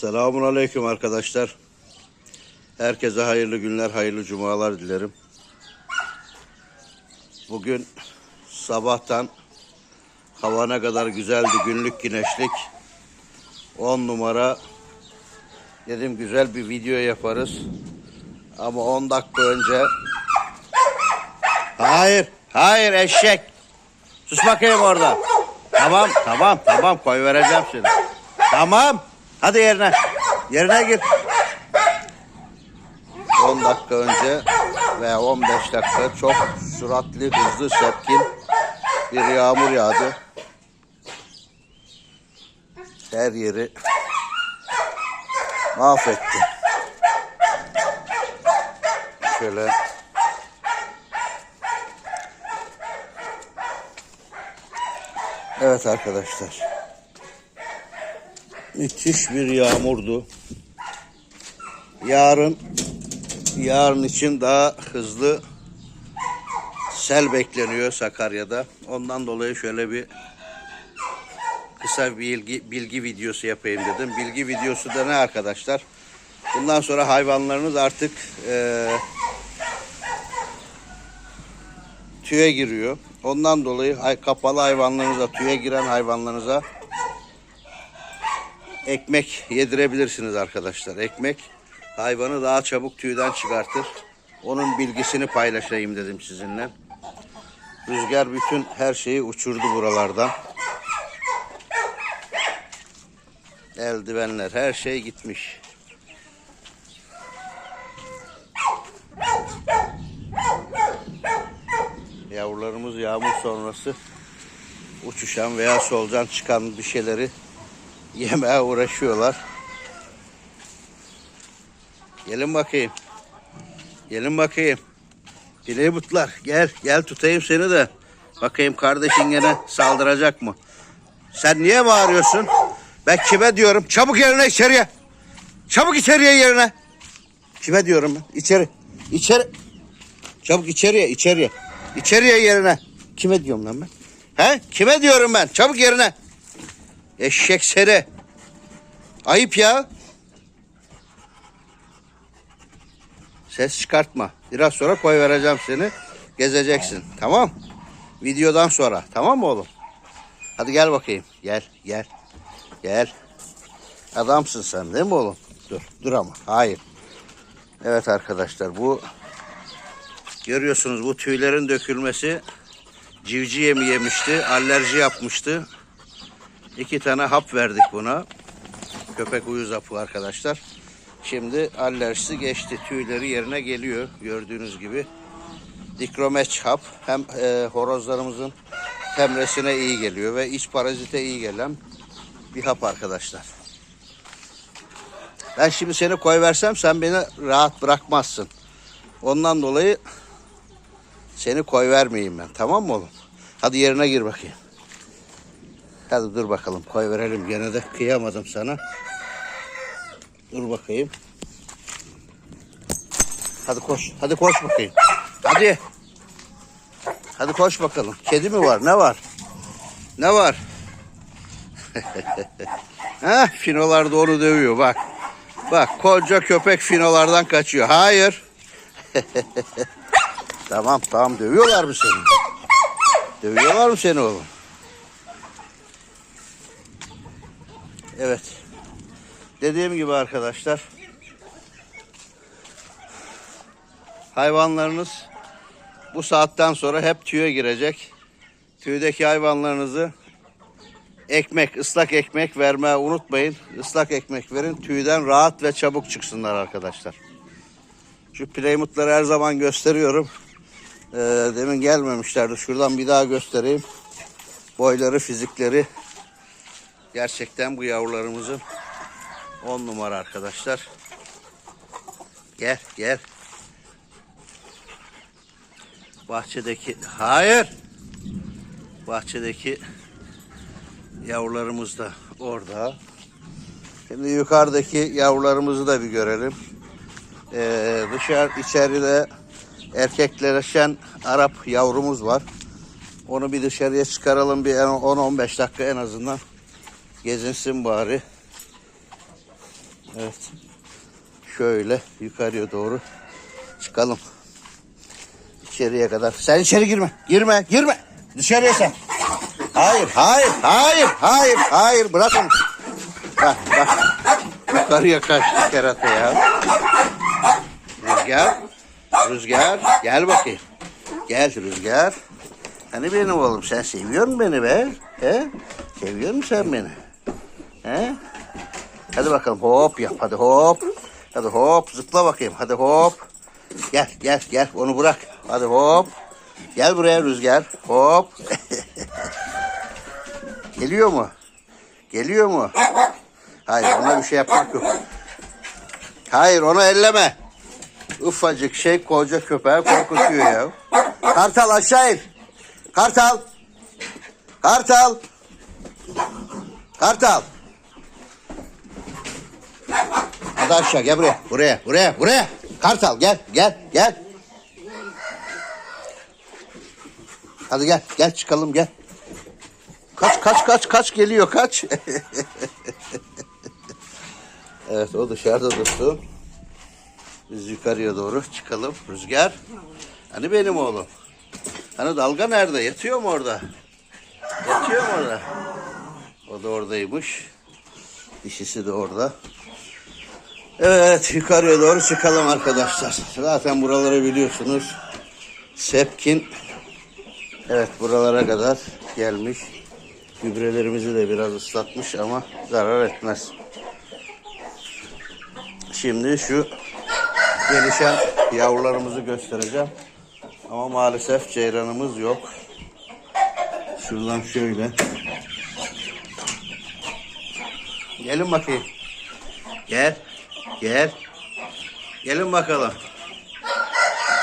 Selamun Aleyküm arkadaşlar. Herkese hayırlı günler, hayırlı cumalar dilerim. Bugün sabahtan hava ne kadar güzeldi, günlük güneşlik. 10 numara dedim güzel bir video yaparız. Ama 10 dakika önce Hayır, hayır eşek. Sus bakayım orada. Tamam, tamam, tamam koy vereceğim seni. Tamam. Hadi yerine. Yerine gir. 10 dakika önce veya 15 dakika çok süratli, hızlı, sepkin bir yağmur yağdı. Her yeri mahvetti. Şöyle Evet arkadaşlar. Müthiş bir yağmurdu. Yarın yarın için daha hızlı sel bekleniyor Sakarya'da. Ondan dolayı şöyle bir kısa bilgi, bilgi videosu yapayım dedim. Bilgi videosu da ne arkadaşlar? Bundan sonra hayvanlarınız artık eee tüye giriyor. Ondan dolayı kapalı hayvanlarınıza, tüye giren hayvanlarınıza ekmek yedirebilirsiniz arkadaşlar. Ekmek hayvanı daha çabuk tüyden çıkartır. Onun bilgisini paylaşayım dedim sizinle. Rüzgar bütün her şeyi uçurdu buralardan. Eldivenler her şey gitmiş. Yavrularımız yağmur sonrası uçuşan veya solcan çıkan bir şeyleri yemeye uğraşıyorlar. Gelin bakayım. Gelin bakayım. Dileybutlar gel gel tutayım seni de. Bakayım kardeşin gene saldıracak mı? Sen niye bağırıyorsun? Ben kime diyorum? Çabuk yerine içeriye. Çabuk içeriye yerine. Kime diyorum ben? İçeri. İçeri. Çabuk içeriye içeriye. İçeriye yerine. Kime diyorum lan ben? He? Kime diyorum ben? Çabuk yerine. Eşek seni. Ayıp ya. Ses çıkartma. Biraz sonra koy vereceğim seni. Gezeceksin. Tamam. Videodan sonra. Tamam mı oğlum? Hadi gel bakayım. Gel. Gel. Gel. Adamsın sen değil mi oğlum? Dur. Dur ama. Hayır. Evet arkadaşlar bu görüyorsunuz bu tüylerin dökülmesi civciv yemi yemişti. Alerji yapmıştı. İki tane hap verdik buna. Köpek uyuz hapı arkadaşlar. Şimdi alerjisi geçti. Tüyleri yerine geliyor. Gördüğünüz gibi. Dikromeç hap hem e, horozlarımızın temresine iyi geliyor ve iç parazite iyi gelen bir hap arkadaşlar. Ben şimdi seni koy versem sen beni rahat bırakmazsın. Ondan dolayı seni koy vermeyeyim ben. Tamam mı oğlum? Hadi yerine gir bakayım. Hadi dur bakalım koy verelim. Gene de kıyamadım sana. Dur bakayım. Hadi koş. Hadi koş bakayım. Hadi. Hadi koş bakalım. Kedi mi var? Ne var? Ne var? Heh, finolar da onu dövüyor bak. Bak koca köpek finolardan kaçıyor. Hayır. tamam tamam dövüyorlar mı seni? Dövüyorlar mı seni oğlum? Evet. Dediğim gibi arkadaşlar. Hayvanlarınız bu saatten sonra hep tüye girecek. Tüydeki hayvanlarınızı ekmek, ıslak ekmek vermeyi unutmayın. Islak ekmek verin. Tüyden rahat ve çabuk çıksınlar arkadaşlar. Şu Playmut'ları her zaman gösteriyorum. Ee, demin gelmemişlerdi. Şuradan bir daha göstereyim. Boyları, fizikleri. Gerçekten bu yavrularımızın 10 numara arkadaşlar. Gel, gel. Bahçedeki, hayır. Bahçedeki yavrularımız da orada. Şimdi yukarıdaki yavrularımızı da bir görelim. Ee, dışarı içeride erkekleşen Arap yavrumuz var. Onu bir dışarıya çıkaralım bir 10-15 dakika en azından gezinsin bari. Evet. Şöyle yukarıya doğru çıkalım. İçeriye kadar. Sen içeri girme. Girme, girme. Dışarıya sen. Hayır, hayır, hayır, hayır, hayır. Bırakın. Bak, bak. Yukarıya kaçtı kerata ya. Rüzgar. Rüzgar. Gel bakayım. Gel Rüzgar. Hani benim oğlum sen seviyor musun beni be? He? Seviyor musun sen beni? He? Hadi bakalım hop yap hadi hop. Hadi hop zıpla bakayım hadi hop. Gel gel gel onu bırak. Hadi hop. Gel buraya Rüzgar. Hop. Geliyor mu? Geliyor mu? Hayır ona bir şey yapmak yok. Hayır onu elleme. Ufacık şey koca köpeği korkutuyor ya. Kartal aşağı in. Kartal. Kartal. Kartal. Hadi aşağı gel buraya. Buraya buraya buraya. Kartal gel gel gel. Hadi gel gel çıkalım gel. Kaç kaç kaç kaç geliyor kaç. evet o dışarıda dursun. Biz yukarıya doğru çıkalım. Rüzgar. Hani benim oğlum? Hani dalga nerede? Yatıyor mu orada? Yatıyor mu orada? O da oradaymış. Dişisi de orada. Evet yukarıya doğru çıkalım arkadaşlar. Zaten buraları biliyorsunuz. Sepkin evet buralara kadar gelmiş. Gübrelerimizi de biraz ıslatmış ama zarar etmez. Şimdi şu gelişen yavrularımızı göstereceğim. Ama maalesef ceyranımız yok. Şuradan şöyle. Gelin bakayım. Gel. Gel. Gelin bakalım.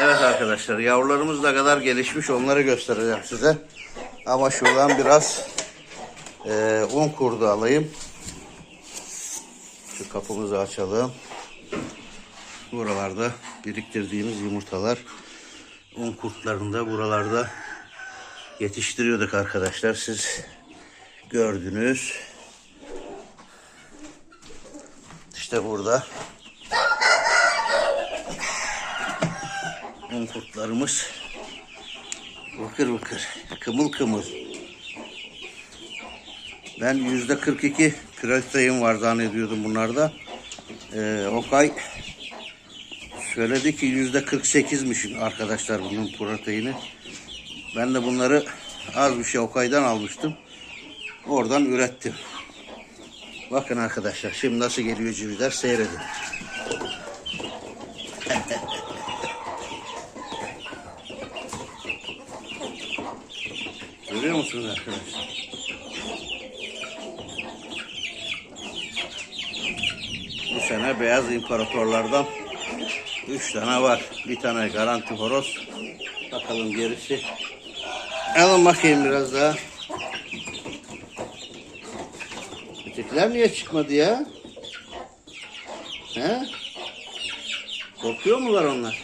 Evet arkadaşlar yavrularımız da kadar gelişmiş onları göstereceğim size. Ama şuradan biraz eee, un kurdu alayım. Şu kapımızı açalım. Buralarda biriktirdiğimiz yumurtalar un kurtlarını da buralarda yetiştiriyorduk arkadaşlar. Siz gördünüz. İşte burada un kurtlarımız vıkır vıkır, kımıl kımıl. Ben yüzde 42 protein var zannediyordum bunlarda. Ee, Okay söyledi ki yüzde 48'miş arkadaşlar bunun proteini. Ben de bunları az bir şey Okay'dan almıştım. Oradan ürettim. Bakın arkadaşlar şimdi nasıl geliyor civizler seyredin. Görüyor musunuz arkadaşlar? Bu sene beyaz imparatorlardan üç tane var. Bir tane garanti horoz. Bakalım gerisi. Alın bakayım biraz daha. Ötekiler niye çıkmadı ya? He? Korkuyor mular onlar?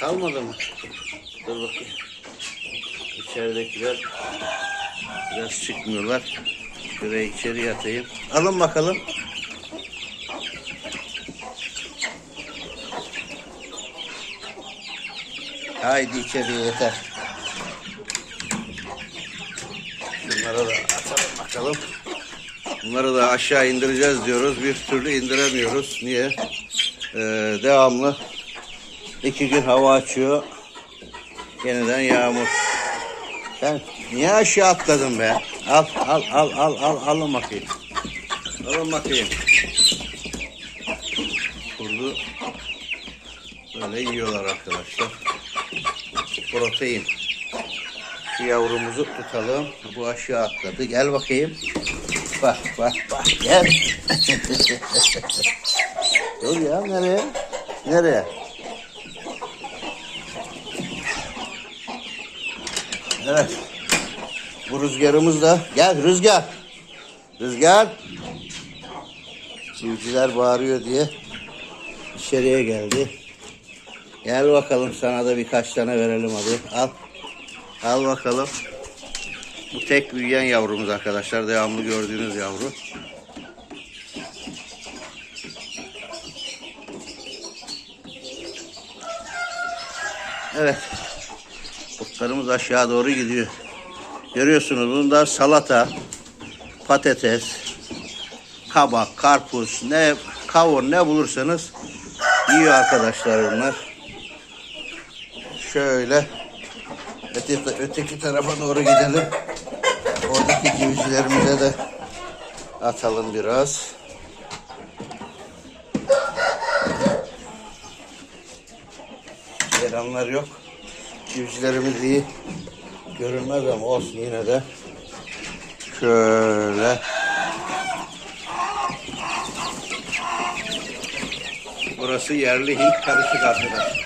Kalmadı mı? Dur bakayım. İçeridekiler biraz çıkmıyorlar. Şuraya içeri yatayım. Alın bakalım. Haydi içeriye yeter. Bunlara da atalım bakalım. Bunları da aşağı indireceğiz diyoruz. Bir türlü indiremiyoruz. Niye? Ee, devamlı iki gün hava açıyor. Yeniden yağmur. Sen niye aşağı atladın be? Al al al al al alın bakayım. Alın bakayım. Kurdu böyle yiyorlar arkadaşlar. Protein. Şu yavrumuzu tutalım. Bu aşağı atladı. Gel bakayım. Bak bak bak gel. Dur ya nereye? Nereye? Evet. Bu rüzgarımız da gel rüzgar. Rüzgar. Çiftçiler bağırıyor diye içeriye geldi. Gel bakalım sana da birkaç tane verelim hadi. Al. Al bakalım. Bu tek büyüyen yavrumuz arkadaşlar. Devamlı gördüğünüz yavru. Evet. Kurtlarımız aşağı doğru gidiyor. Görüyorsunuz bunda salata, patates, kabak, karpuz, ne kavun ne bulursanız yiyor arkadaşlar bunlar. Şöyle öteki, öteki tarafa doğru gidelim. Oradaki civcivlerimize de atalım biraz. Selamlar yok. Civcivlerimiz iyi. Görünmez ama olsun yine de. Şöyle. Burası yerli Hint karışık arkadaşlar.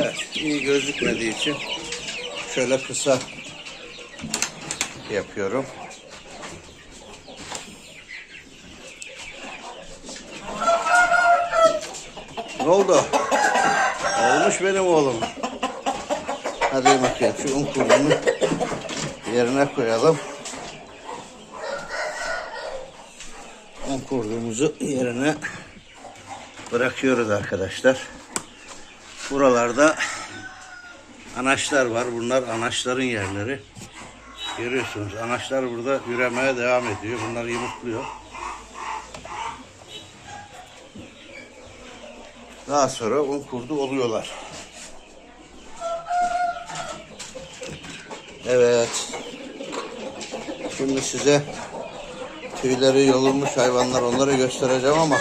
Evet, iyi gözükmediği için şöyle kısa yapıyorum. Ne oldu? Olmuş benim oğlum. Hadi bakayım şu un kurduğunu yerine koyalım. Un kurduğumuzu yerine bırakıyoruz arkadaşlar. Buralarda anaçlar var. Bunlar anaçların yerleri. Görüyorsunuz anaçlar burada üremeye devam ediyor. Bunlar yumurtluyor. Daha sonra un kurdu oluyorlar. Evet. Şimdi size tüyleri yolunmuş hayvanlar onları göstereceğim ama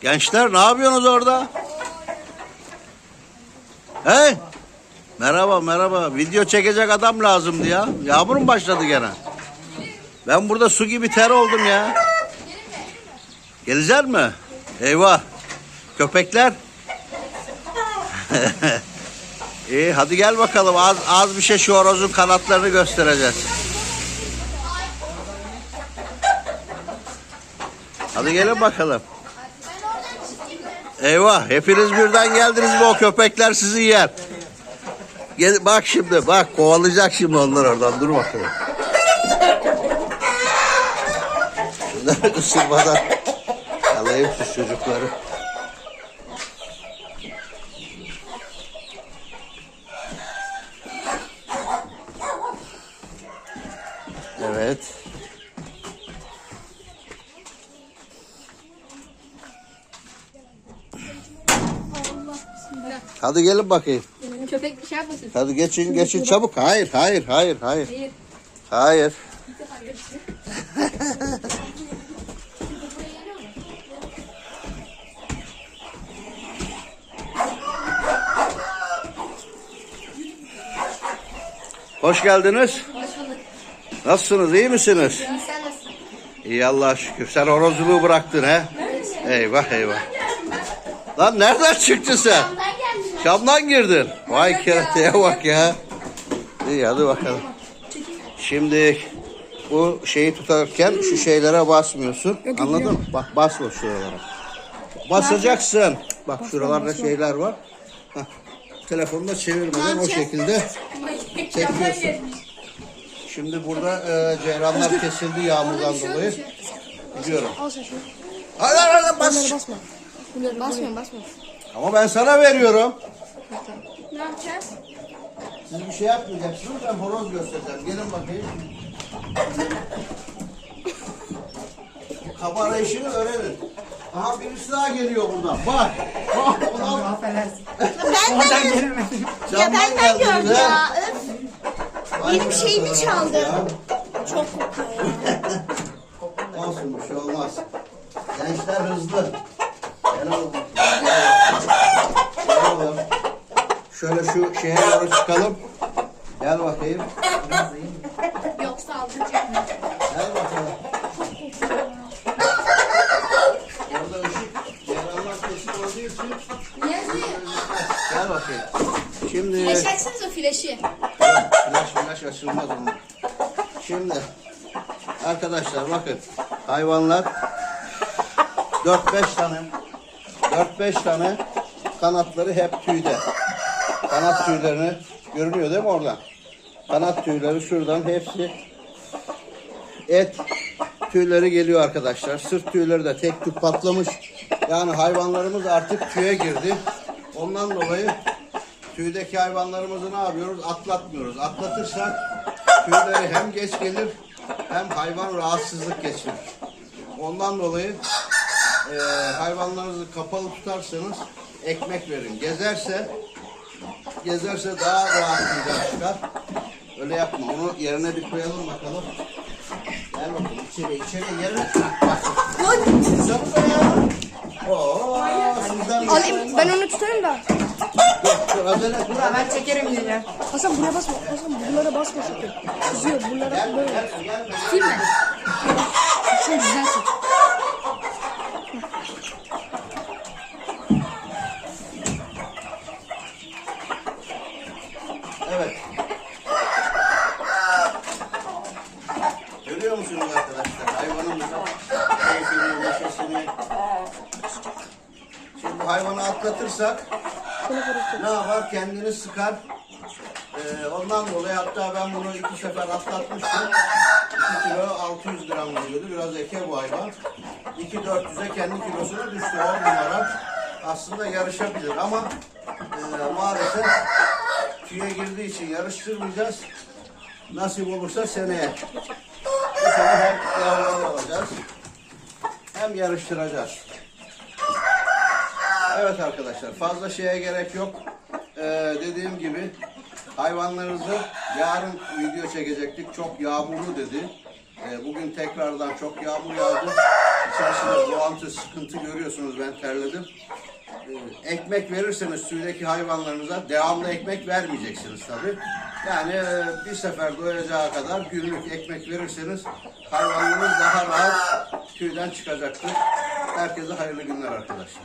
Gençler ne yapıyorsunuz orada? Hey? Merhaba merhaba. Video çekecek adam lazımdı ya. Yağmur mu başladı gene? Ben burada su gibi ter oldum ya. Gelecek mi? Eyvah. Köpekler. İyi hadi gel bakalım. Az, az bir şey şu horozun kanatlarını göstereceğiz. Hadi gelin bakalım. Eyvah hepiniz birden geldiniz mi o köpekler sizi yer. Gel, bak şimdi bak kovalayacak şimdi onlar oradan dur bakalım. Şunları ısırmadan alayım şu çocukları. Evet. Hadi gelin bakayım. Köpek bir şey yapmasın. Hadi geçin geçin çabuk. Hayır hayır hayır hayır. Hayır. Hayır. Hoş geldiniz. Nasılsınız? iyi misiniz? İyi Allah'a şükür. Sen horozculuğu bıraktın he? Eyvah eyvah. Lan nereden çıktın sen? Şam'dan girdin. Vay kereteye bak ya. İyi hadi bakalım. Şimdi bu şeyi tutarken şu şeylere basmıyorsun. Anladın mı? Bak basma şuralara. Basacaksın. Bak şuralarda şeyler var. Hah. Telefonda çevirmeden o şekilde çekiyorsun. Şimdi burada e, ceyranlar kesildi yağmurdan dolayı. Gidiyorum. Al sen şunu. Hadi hadi hadi bas. basma. Bunları basmıyorum basmıyorum. Ama ben sana veriyorum. Ne yapacağız? Siz bir şey yapmayacaksınız. Ben horoz göstereceğim. Gelin bakayım. Kapı arayışını öğrenin. Aha birisi daha geliyor buradan. Bak. Bak. Ulan Benden gel. Ya camdan benden geldiniz gördü ha. ya. Öf. Benim be. şeyimi çaldı. Çok kokuyor. Olsun bir şey olmaz. Gençler hızlı. Gel oğlum. Gel oğlum. Şöyle şu şeye doğru çıkalım. Gel bakayım. Yoksa aldıracağım. Gel bakalım. Orada ışık yaranlar kesin olduğu için gel bakayım. Şimdi Flaş açsanıza flaşı. Flash flash açılmaz onlar. Şimdi Arkadaşlar bakın hayvanlar 4-5 tane 4-5 tane kanatları hep tüyde. Kanat tüylerini görünüyor değil mi oradan? Kanat tüyleri şuradan hepsi et tüyleri geliyor arkadaşlar. Sırt tüyleri de tek tük patlamış. Yani hayvanlarımız artık tüye girdi. Ondan dolayı tüydeki hayvanlarımızı ne yapıyoruz? Atlatmıyoruz. Atlatırsak tüyleri hem geç gelir hem hayvan rahatsızlık geçirir. Ondan dolayı e, hayvanlarınızı kapalı tutarsanız ekmek verin. Gezerse gezerse daha rahat tüyler çıkar. Öyle yapma. Onu yerine bir koyalım bakalım. Gel bakalım içeri içeri yerine. Bak. Tutsanıza ya. Oo, sizden Alayım ben onu tutarım da. Et. Ben çekerim yine. Hasan buraya basma. Hasan bunlara basma sakın. Kızıyor bunlara Gel, böyle. Değil mi? Sen güzelsin. Evet. Görüyor musunuz arkadaşlar? Keyfini, neşesini. Şimdi hayvanı atlatırsak ne yapar? Kendini sıkar. Ee, ondan dolayı hatta ben bunu iki sefer atlatmıştım. 2 kilo 600 gram geliyordu. Biraz eke bu hayvan. 2.400'e kendi kilosuna düştü. 10 numara. Aslında yarışabilir ama e, maalesef tüye girdiği için yarıştırmayacağız. Nasip olursa seneye. Bu sene hem yavruları alacağız hem yarıştıracağız. Evet arkadaşlar fazla şeye gerek yok. Ee, dediğim gibi hayvanlarınızı yarın video çekecektik. Çok yağmurlu dedi. Ee, bugün tekrardan çok yağmur yağdı. İçerisinde buantı sıkıntı görüyorsunuz ben terledim. Ee, ekmek verirseniz tüydeki hayvanlarınıza devamlı ekmek vermeyeceksiniz tabi. Yani e, bir sefer doyacağı kadar günlük ekmek verirseniz hayvanlarınız daha rahat tüyden çıkacaktır. Herkese hayırlı günler arkadaşlar.